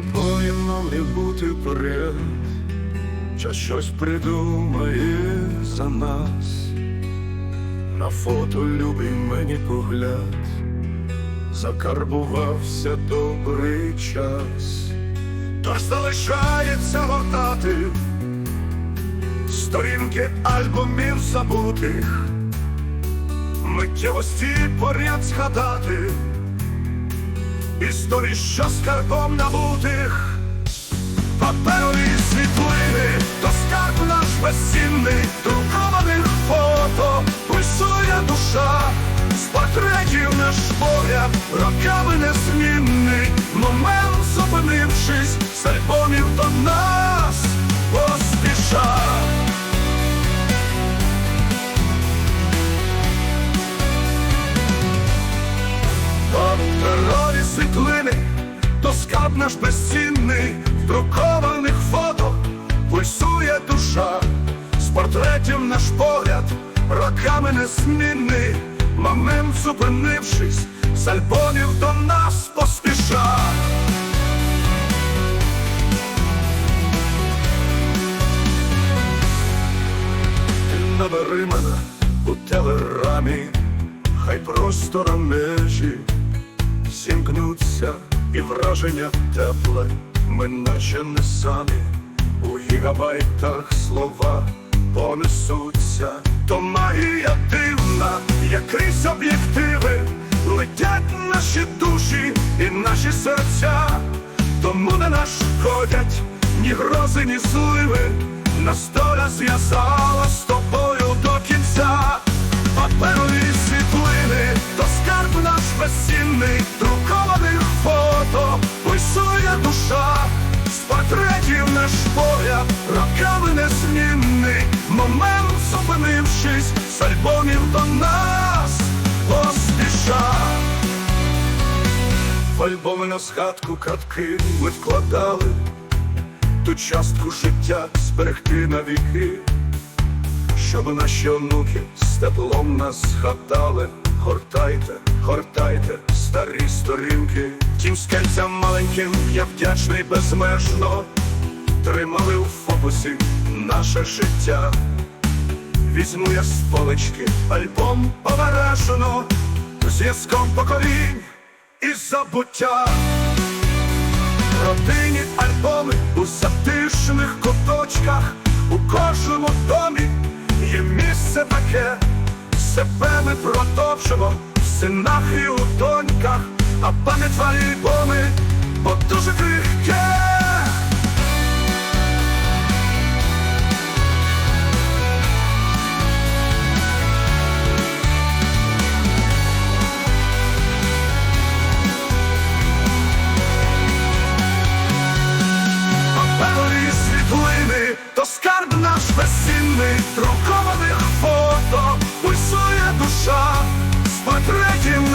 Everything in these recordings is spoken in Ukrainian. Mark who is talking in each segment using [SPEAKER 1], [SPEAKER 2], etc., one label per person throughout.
[SPEAKER 1] Повинно не бути вперед, Час щось придумає за нас. На фото любий мені погляд, закарбувався добрий час, тож залишається гортати сторінки альбомів забутих, миттєвості поряд згадати, історій, що скарбом набутих. Паперові світлини, то скарб наш безцінний, друкованих фото, пульсує душа, з портретів наш погляд, роками незмінний, момент зупинившись, з то наш безцінний, в друкованих фото пульсує душа, з портретів наш погляд, роками незмінний, момент зупинившись, з альбомів до нас поспіша. Набери мене у телерамі, хай простора межі зімкнуться і враження тепле, ми наче не самі. У гігабайтах слова понесуться, то магія дивна, як крізь об'єктиви, летять наші душі і наші серця, тому не нашкодять ні грози, ні зливи, нас доля зв'язала момент зупинившись, з альбомів до нас поспіша. В альбоми на згадку картки ми вкладали, ту частку життя зберегти навіки щоб наші онуки з теплом нас згадали. Гортайте, гортайте старі сторінки, тим скельцям маленьким я вдячний безмежно. Тримали у фокусі наше життя. Візьму я з полички альбом обережно, зв'язком поколінь і забуття. Родинні альбоми у затишних куточках, у кожному домі є місце таке, себе ми продовжимо в синах і у доньках, а пам'ять в альбоми, бо дуже крихке.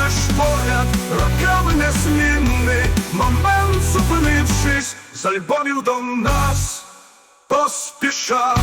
[SPEAKER 1] Наш погляд, роками незмінний, момент зупинившись, з альбомів до нас поспіша,